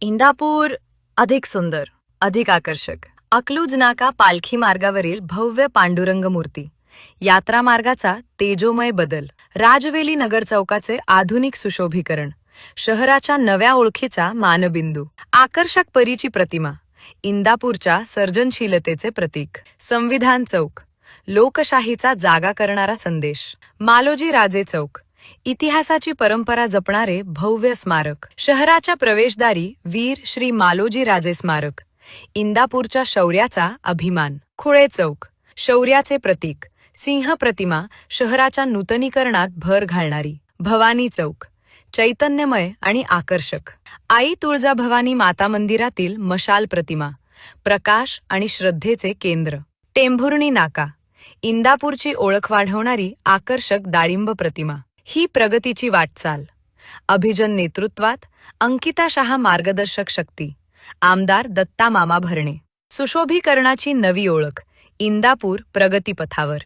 इंदापूर अधिक सुंदर अधिक आकर्षक. अकलूज नाका पालखी मार्गावरील भव्य पांडुरंग मूर्ती यात्रा मार्गाचा तेजोमय बदल. राजवेली नगर चौकाचे आधुनिक सुशोभीकरण. शहराच्या नव्या ओळखीचा मानबिंदू. आकर्षक परीची प्रतिमा. इंदापूरच्या सर्जनशीलतेचे प्रतीक. संविधान चौक. लोकशाहीचा जागा करणारा संदेश. मालोजी राजे चौक. इतिहासाची परंपरा जपणारे भव्य स्मारक. शहराच्या प्रवेशदारी वीर श्री मालोजी राजे स्मारक. इंदापूरच्या शौर्याचा अभिमान. खुळे चौक. शौर्याचे प्रतीक. सिंह प्रतिमा शहराच्या नूतनीकरणात भर घालणारी. भवानी चौक. चैतन्यमय आणि आकर्षक. आई तुळजा भवानी माता मंदिरातील मशाल प्रतिमा. प्रकाश आणि श्रद्धेचे केंद्र. टेंभुर्णी नाका. इंदापूरची ओळख वाढवणारी आकर्षक डाळिंब प्रतिमा. ही प्रगतीची वाटचाल. अभिजन नेतृत्वात अंकिता शहा मार्गदर्शक शक्ती. आमदार दत्ता मामा भरणे. सुशोभीकरणाची नवी ओळख. इंदापूर प्रगतीपथावर.